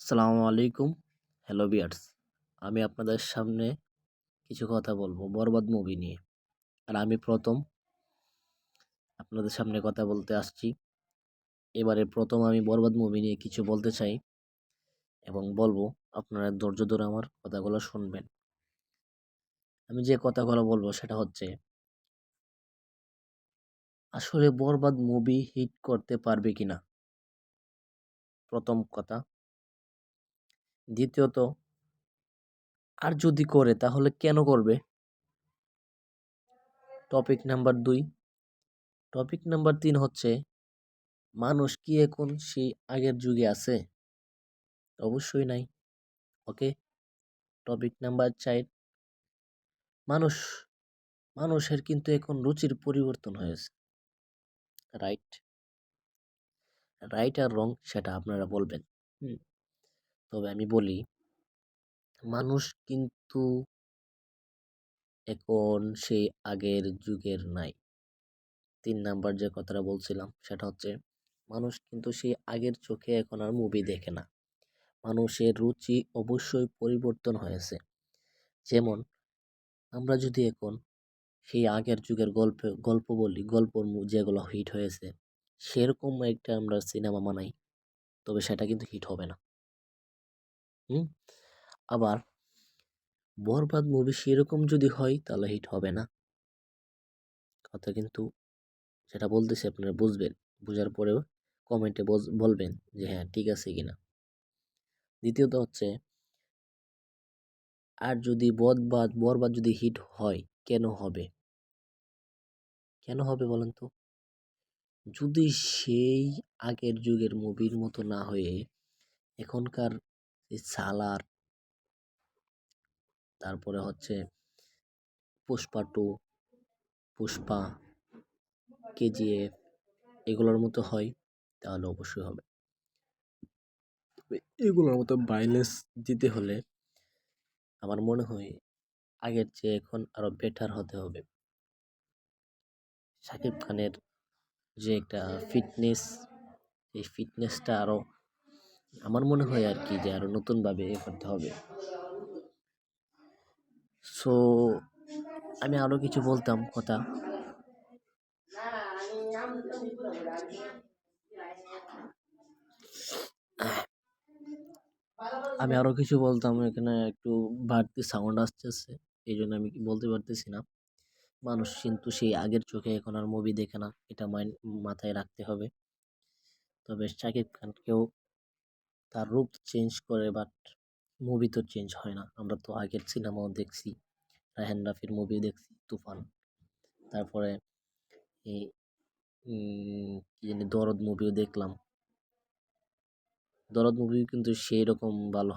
সালামু আলাইকুম হ্যালো বিয়ার্স আমি আপনাদের সামনে কিছু কথা বলব, বরবাদ মুভি নিয়ে। আর আমি প্রথম আপনাদের সামনে কথা বলতে আসছি। এবারে প্রথম আমি বরবাদ মুভি নিয়ে কিছু বলতে চাই এবং বলব, আপনারা ধৈর্য ধরে আমার কথাগুলো শুনবেন। আমি যে কথাগুলো বলব সেটা হচ্ছে, আসলে বরবাদ মুভি হিট করতে পারবে কিনা? প্রথম কথা। দ্বিতীয়ত, আর যদি করে তাহলে কেন করবে? টপিক নাম্বার দুই। টপিক নাম্বার তিন হচ্ছে, মানুষ কি এখন সেই আগের যুগে আছে? অবশ্যই নাই। ওকে? টপিক নাম্বার চার। মানুষ, মানুষের কিন্তু এখন রুচির পরিবর্তন হয়েছে। রাইট রাইট আর রং সেটা আপনারা বলবেন। হুম। তবে আমি বলি, মানুষ কিন্তু এখন সেই আগের যুগের নাই। তিন নাম্বার যে কথাটা বলছিলাম, সেটা হচ্ছে মানুষ কিন্তু সেই আগের চোখে এখন আর মুভি দেখে না। মানুষের রুচি অবশ্যই পরিবর্তন হয়েছে। যেমন, আমরা যদি এখন সেই আগের যুগের গল্প গল্প বলি গল্প যেগুলো হিট হয়েছে, সেরকম একটা আমরা সিনেমা বানাই, তবে সেটা কিন্তু হিট হবে না। হুম। আবার বরবাদ মুভি সেরকম যদি হয় তাহলে হিট হবে না। কথা কিন্তু সেটা বলতেছি আপনারা বুঝবেন। বোঝার পরেও কমেন্টে বলবেন যে হ্যাঁ ঠিক আছে কিনা। দ্বিতীয়ত হচ্ছে আর যদি বদবাদ, বরবাদ যদি হিট হয়, কেন হবে? কেন হবে বলেন তো? যদি সেই আগের যুগের মুভির মতো না হয়ে এখনকার সালার তারপরে হচ্ছে পুষ্পা টু, পুষ্পা, কেজিএফ এগুলোর মতো হয়, তাহলে অবশ্যই হবে। এগুলোর মতো বাইলেন্স দিতে হলে আমার মনে হয় আগের চেয়ে এখন আরও বেটার হতে হবে। শাকিব খানের যে একটা ফিটনেস এই ফিটনেসটা আরও আমার মনে হয় আর কি যে আরও নতুনভাবে এ করতে হবে। সো আমি আরও কিছু বলতাম কথা। আমি আরও কিছু বলতাম, এখানে একটু বাড়তি সাউন্ড আসতেছে এই জন্য আমি বলতে পারতেছি না। মানুষ কিন্তু সেই আগের চোখে এখন আর মুভি দেখে না, এটা মাইন্ড মাথায় রাখতে হবে। তবে শাকিব খানকেও তার রূপ চেঞ্জ করে বাট মুভি তো চেঞ্জ হয় না। আমরা তো আগের সিনেমাও দেখছি রাহেন রাফির মুভি দেখছি, তুফান। তারপরে এই দরদ মুভিও দেখলাম। দরদ মুভি কিন্তু সেই রকম ভালো